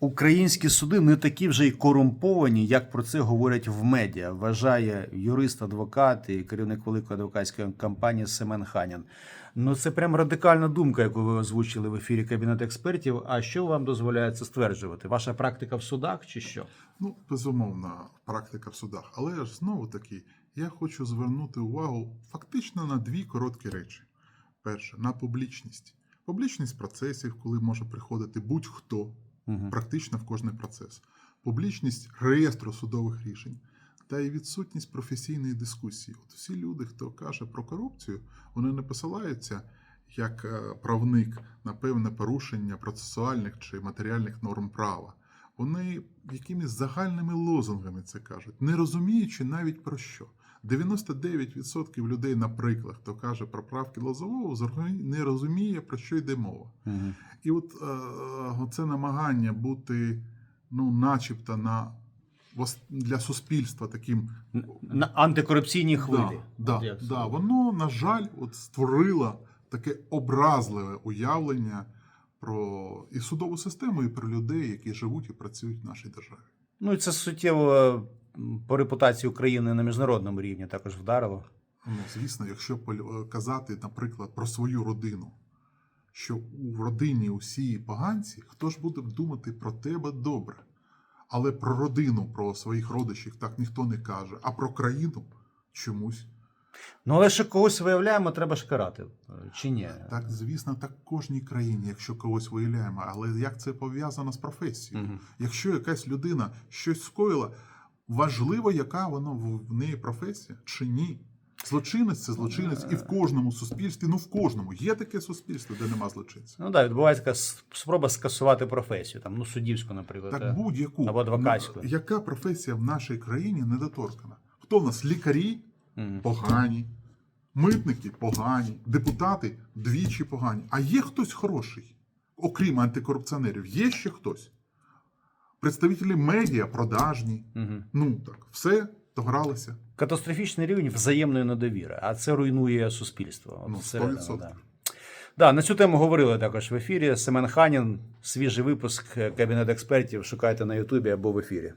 Українські суди не такі вже й корумповані, як про це говорять в медіа. Вважає юрист, адвокат і керівник великої адвокатської компанії Семен Ханін. Ну це прям радикальна думка, яку ви озвучили в ефірі Кабінет експертів. А що вам дозволяє це стверджувати? Ваша практика в судах чи що? Ну, безумовна практика в судах. Але ж знову таки, я хочу звернути увагу фактично на дві короткі речі. Перше, на публічність. Публічність процесів, коли може приходити будь-хто, Угу. практично в кожний процес. Публічність реєстру судових рішень та й відсутність професійної дискусії. От всі люди, хто каже про корупцію, вони не посилаються як е, правник на певне порушення процесуальних чи матеріальних норм права. Вони якимись загальними лозунгами це кажуть, не розуміючи навіть про що. 99% людей, наприклад, хто каже про правки Лозового, не розуміє, про що йде мова. Угу. І от е, це намагання бути, ну, начебто, на для суспільства таким На антикорупційній хвилі. Да, да, да, воно, на жаль, от створило таке образливе уявлення про і судову систему, і про людей, які живуть і працюють в нашій державі. Ну і це суттєво по репутації України на міжнародному рівні також вдарило. Ну, звісно, якщо е, казати, наприклад, про свою родину, що у родині усі поганці, хто ж буде думати про тебе добре? Але про родину, про своїх родичів так ніхто не каже, а про країну чомусь. Ну але ще когось виявляємо, треба ж карати. е, Чи ні? Так, звісно, так в кожній країні, якщо когось виявляємо, але як це пов'язано з професією? Мгм. Якщо якась людина щось скоїла, важливо, яка воно в неї професія чи ні. Злочинець це злочинець, і в кожному суспільстві, ну в кожному є таке суспільство, де нема злочинця. Ну так, відбувається така спроба скасувати професію, там, ну, суддівську, наприклад. е. Так будь-яку Або адвокатську. Ну, яка професія в нашій країні недоторкана? Хто в нас лікарі. Погані, митники погані, депутати двічі погані. А є хтось хороший, окрім антикорупціонерів, є ще хтось. Представителі медіа продажні. Ну так, все догралися. Катастрофічний рівень взаємної недовіри, а це руйнує суспільство. От Ну, 100%. да. Да, на цю тему говорили також в ефірі. Семен Ханін, свіжий випуск Кабінет експертів. Шукайте на Ютубі або в ефірі.